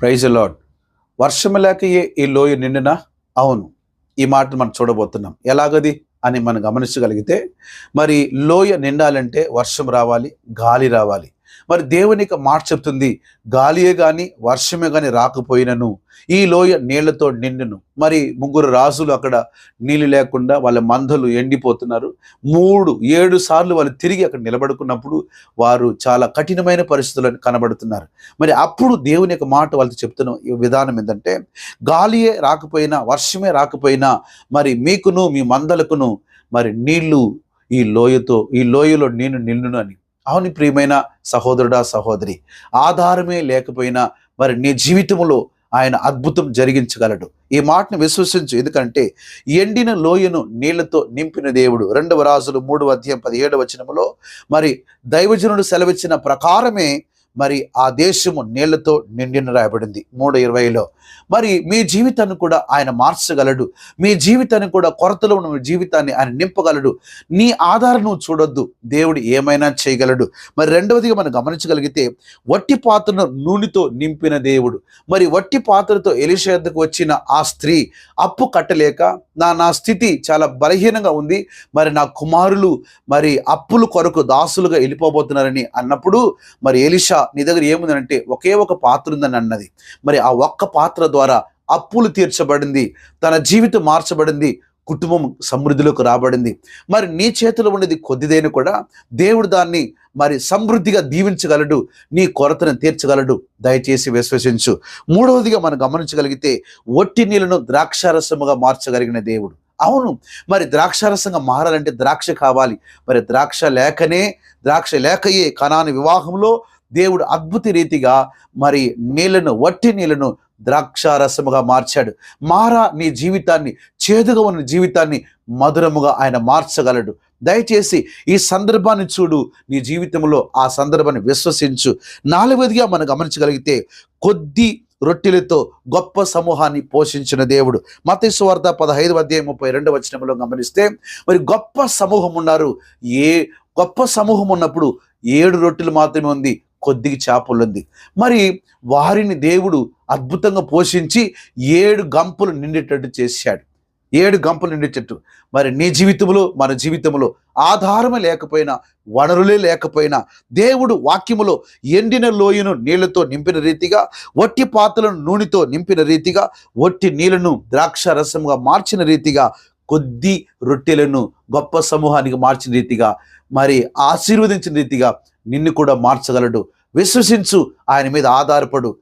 Praise lord వర్షం లేకయే ఈ లోయ నిండినా? అవును. ఈ మాట మనం చూడబోతున్నాం. ఎలాగది? అని మనం గమనించగలిగితే మరి లోయ నిండాలంటే వర్షం రావాలి గాలి రావాలి. మరి దేవుని యొక్క మాట చెప్తుంది గాలియే కానీ వర్షమే కానీ రాకపోయినను. ఈ లోయ నీళ్ళతో నిండును. మరి ముగ్గురు రాజులు అక్కడ నీళ్ళు లేకుండా వాళ్ళ మందలు ఎండిపోతున్నారు. మూడు ఏడు సార్లు వాళ్ళు తిరిగి అక్కడ నిలబడుకున్నప్పుడు వారు చాలా కఠినమైన పరిస్థితులను కనబడుతున్నారు. మరి అప్పుడు దేవుని యొక్క మాట వాళ్ళతో చెప్తున్న ఈ విధానం ఏంటంటే గాలియే రాకపోయినా వర్షమే రాకపోయినా మరి మీకును మీ మందలకును మరి నీళ్ళు ఈ లోయతో ఈ లోయలో నేను నిన్నును అని. అవును ప్రియమైన సహోదరుడా సహోదరి. ఆధారమే లేకపోయినా మరి నీ జీవితంలో ఆయన అద్భుతం జరిగించగలడు. ఈ మాటను విశ్వసించు. ఎందుకంటే ఎండిన లోయను నీళ్ళతో నింపిన దేవుడు. రెండవ రాజులు మూడవ అధ్యాయం పదిహేడవ వచనములో మరి దైవజనుడు సెలవిచ్చిన ప్రకారమే మరి ఆ దేశము నీళ్ళతో నిండిన రాయబడింది. మూడు ఇరవైలో మరి మీ జీవితాన్ని కూడా ఆయన మార్చగలడు. మీ జీవితాన్ని కూడా కొరతలో ఉన్న జీవితాన్ని ఆయన నింపగలడు. నీ ఆధారం నువ్వు చూడొద్దు. దేవుడు ఏమైనా చేయగలడు. మరి రెండవదిగా మనం గమనించగలిగితే వట్టి పాత్రను నూనెతో నింపిన దేవుడు. మరి వట్టి పాత్రతో ఎలిషేద్దకు వచ్చిన ఆ స్త్రీ అప్పు కట్టలేక నా నా స్థితి చాలా బలహీనంగా ఉంది. మరి నా కుమారులు మరి అప్పులు కొరకు దాసులుగా వెళ్ళిపోబోతున్నారని అన్నప్పుడు మరి ఎలిషా నీ దగ్గర ఏముందంటే ఒకే ఒక పాత్ర ఉందని అన్నది. మరి ఆ ఒక్క పాత్ర ద్వారా అప్పులు తీర్చబడింది తన జీవితం మార్చబడింది కుటుంబం సమృద్ధిలోకి రాబడింది. మరి నీ చేతిలో ఉన్నది కొద్దిదైన కూడా దేవుడు దాన్ని మరి సమృద్ధిగా దీవించగలడు నీ కొరతను తీర్చగలడు. దయచేసి విశ్వసించు. మూడవదిగా మనం గమనించగలిగితే ఒట్టి నీళ్ళను ద్రాక్షారసముగా మార్చగలిగిన దేవుడు. అవును మరి ద్రాక్షారసంగా మారాలంటే ద్రాక్ష కావాలి. మరి ద్రాక్ష లేకనే ద్రాక్ష లేకయే కణాని వివాహంలో దేవుడు అద్భుత రీతిగా మరి నీళ్ళను వట్టి నీళ్ళను ద్రాక్షారసముగా మార్చాడు. మారా నీ జీవితాన్ని చేదుగా ఉన్న జీవితాన్ని మధురముగా ఆయన మార్చగలడు. దయచేసి ఈ సందర్భాన్ని చూడు నీ జీవితంలో ఆ సందర్భాన్ని విశ్వసించు. నాలుగవదిగా మనం గమనించగలిగితే కొద్ది రొట్టెలతో గొప్ప సమూహాన్ని పోషించిన దేవుడు. మతేశ్వార్త పదహైదు అధ్యాయం ముప్పై రెండు వచనంలో గమనిస్తే మరి గొప్ప సమూహం ఉన్నారు ఏ గొప్ప సమూహం ఉన్నప్పుడు ఏడు రొట్టెలు మాత్రమే ఉంది. కొద్దిగా చేపలుంది. మరి వారిని దేవుడు అద్భుతంగా పోషించి ఏడు గంపులు నిండేటట్టు చేశాడు. ఏడు గంపలు నిండేటట్టు. మరి నీ జీవితంలో మన జీవితంలో ఆధారమే లేకపోయినా వనరులే లేకపోయినా దేవుడు వాక్యములో ఎండిన లోయను నీళ్ళతో నింపిన రీతిగా వట్టి పాత్రలను నూనెతో నింపిన రీతిగా వట్టి నీళ్ళను ద్రాక్ష రసముగా మార్చిన రీతిగా కొద్ది రొట్టెలను గొప్ప సమూహానికి మార్చిన రీతిగా మరి ఆశీర్వదించిన రీతిగా నిన్ను కూడా మార్చగలడు. విశ్వసించు. ఆయన మీద ఆధారపడు.